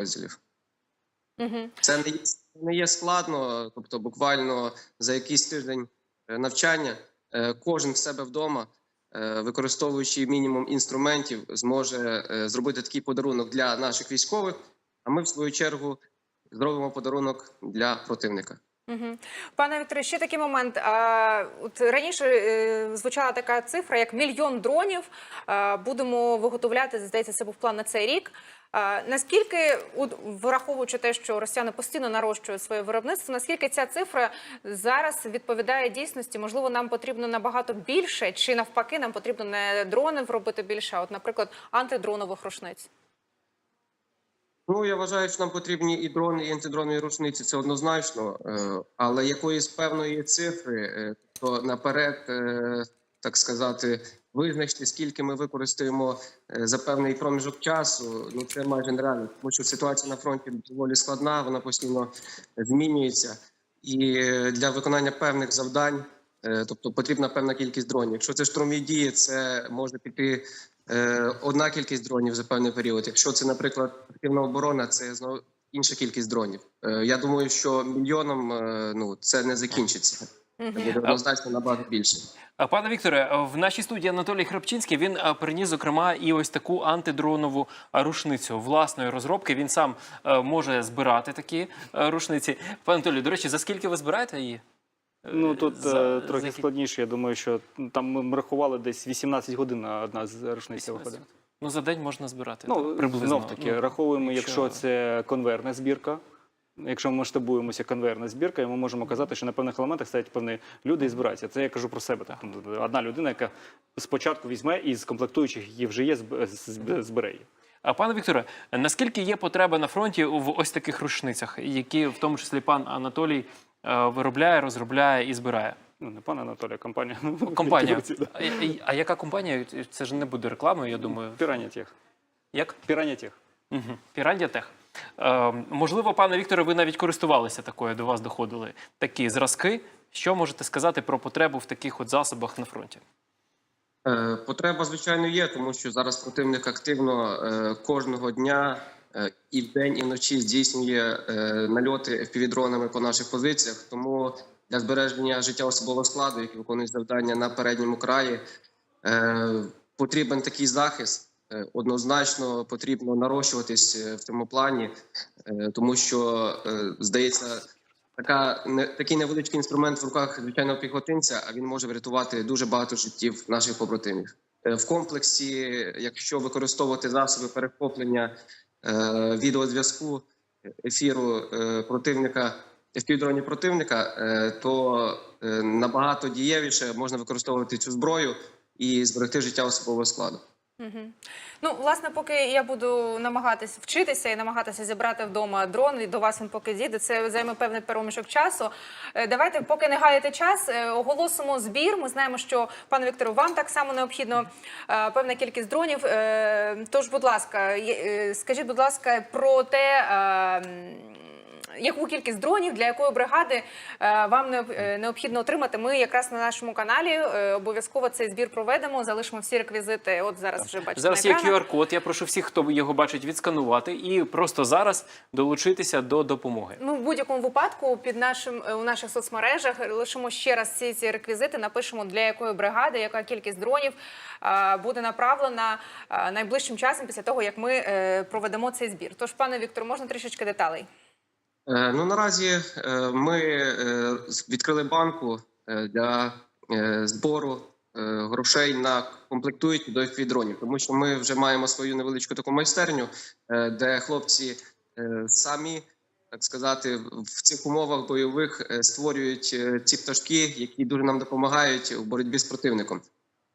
підрозділів. Угу. Це не є, не є складно, тобто буквально за якийсь тиждень е, навчання е, кожен в себе вдома, е, використовуючи мінімум інструментів, зможе зробити такий подарунок для наших військових. А ми, в свою чергу, зробимо подарунок для противника. Угу. Пане Вікторе, ще такий момент. А, от раніше е, звучала така цифра, як мільйон дронів. А, будемо виготовляти, здається, це був план на цей рік. Наскільки, враховуючи те, що росіяни постійно нарощують своє виробництво, наскільки ця цифра зараз відповідає дійсності? Можливо, нам потрібно набагато більше, чи навпаки, нам потрібно не дронів робити більше, а от, наприклад, антидронових рушниць? Ну я вважаю, що нам потрібні і дрони, і антидронові рушниці. Це однозначно, е, але якоїсь певної цифри, е, то наперед, е, так сказати, визначити, скільки ми використаємо е, за певний проміжок часу. Ну це майже нереально, тому що ситуація на фронті доволі складна, вона постійно змінюється, і е, для виконання певних завдань. е, Тобто потрібна певна кількість дронів. Якщо це штурмові дії, це може піти е, одна кількість дронів за певний період. Якщо це, наприклад, активна оборона, це знову інша кількість дронів. Е, я думаю, що мільйоном е, ну це не закінчиться. Однозначно набагато більше. Пане Вікторе, в нашій студії Анатолій Храпчинський він приніс зокрема і ось таку антидронову рушницю власної розробки. Він сам е, може збирати такі е, рушниці. Пане Анатолію, до речі, за скільки ви збираєте її? Ну тут За- е, трохи за складніше. Я думаю, що там ми рахували десь 18 годин одна з рушниць виходить. Ну за день можна збирати. Ну так, приблизно. знов таки Ну, раховуємо, якщо- якщо це конверна збірка. Якщо ми масштабуємося конверна збірка, і ми можемо казати, що на певних елементах стоять певні люди і збираються. Це я кажу про себе. Так одна людина, яка спочатку візьме і з комплектуючих які вже є, зб- зб- збере їх. А пане Вікторе, наскільки є потреба на фронті в ось таких рушницях, які в тому числі пан Анатолій е, виробляє, розробляє і збирає? Ну не пане Анатолій, а компанія. Компанія. А, а яка компанія? Це ж не буде рекламою, я думаю. Піранятех. Як? Піранятех. Угу. Пірандіатех. Е, можливо, пане Вікторе, ви навіть користувалися такою, до вас доходили такі зразки. Що можете сказати про потребу в таких от засобах на фронті? Е, Потреба, звичайно, є, тому що зараз противник активно е, кожного дня е, і вдень, і вночі здійснює нальоти FPV-дронами по наших позиціях. Тому для збереження життя особового складу, який виконує завдання на передньому краї, потрібен такий захист. Е, Однозначно потрібно нарощуватись е, в цьому плані, е, тому що здається, така не такий невеличкий інструмент в руках звичайного піхотинця, а він може врятувати дуже багато життів наших побратимів. В комплексі, якщо використовувати засоби перехоплення відеозв'язку ефіру противника FPV-дронів противника, то набагато дієвіше можна використовувати цю зброю і зберегти життя особового складу. Ну, власне, поки я буду намагатися вчитися і намагатися зібрати вдома дрон, і до вас він поки дійде, це займе певний проміжок часу. Е, Давайте, поки не гаяти час, е, оголосимо збір. Ми знаємо, що пане Віктору, вам так само необхідно е, певна кількість дронів. Тож, будь ласка, скажіть, будь ласка, про те. Яку кількість дронів для якої бригади е, вам е, необхідно отримати? Ми якраз на нашому каналі е, обов'язково цей збір проведемо. Залишимо всі реквізити. От зараз вже бачите Зараз на є. QR-код. Я прошу всіх, хто його бачить, відсканувати і просто зараз долучитися до допомоги. Ну, в будь-якому випадку під нашим у наших соцмережах лишимо ще раз ці, ці реквізити. Напишемо для якої бригади, яка кількість дронів буде направлена найближчим часом після того, як ми проведемо цей збір. Тож, пане Віктор, можна трішечки деталей? Е, Ну наразі е, ми е, відкрили банку для збору грошей на комплектуючі до FPV-дронів, тому що ми вже маємо свою невеличку таку майстерню, де хлопці самі. Так сказати, в цих умовах бойових створюють ці пташки, які дуже нам допомагають у боротьбі з противником.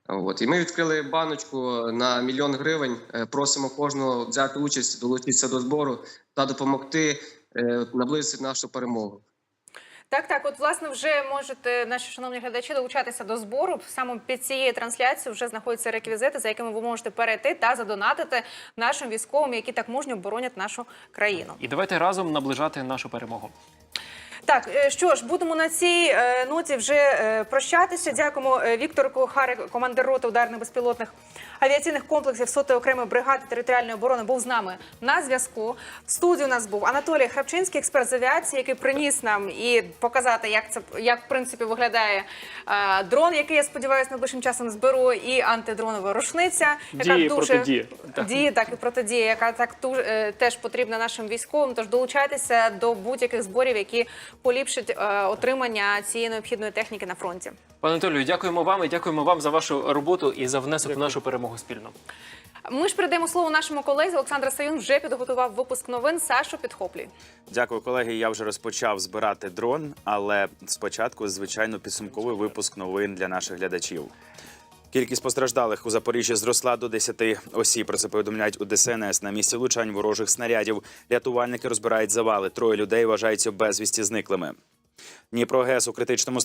От і ми відкрили баночку на мільйон гривень. Просимо кожного взяти участь, долучитися до збору та допомогти наблизити нашу перемогу. Так, так, от власне вже можете, наші шановні глядачі, долучатися до збору. Саме під цією трансляцією вже знаходяться реквізити, за якими ви можете перейти та задонатити нашим військовим, які так мужньо боронять нашу країну. І давайте разом наближати нашу перемогу. Так, е, що ж, будемо на цій е, ноті вже е, прощатися. Дякуємо Віктору Кухари, командир роти ударних безпілотних авіаційних комплексів сотої окремої бригади територіальної оборони, був з нами на зв'язку. В студії у нас був Анатолій Храпчинський, експерт з авіації, який приніс нам і показати, як це як в принципі виглядає дрон, який я сподіваюся найближчим часом зберу, і антидронова рушниця, яка Діє, дуже протидіє. діє, так і протидія, яка так теж потрібна нашим військовим. Тож долучайтеся до будь-яких зборів, які поліпшать е, отримання цієї необхідної техніки на фронті. Пане Анатолію, дякуємо вам і дякуємо вам за вашу роботу і за внесок в нашу перемогу спільно. Ми ж передаємо слово нашому колезі. Олександр Саюн вже підготував випуск новин. Сашу підхоплюй. Дякую, колеги. Я вже розпочав збирати дрон, але спочатку, звичайно, підсумковий випуск новин для наших глядачів. Кількість постраждалих у Запоріжжі зросла до 10 осіб. Про це повідомляють у ДСНС. На місці влучань ворожих снарядів. Рятувальники розбирають завали. Троє людей вважаються безвісті зниклими. Дніпро ГЕС у критичному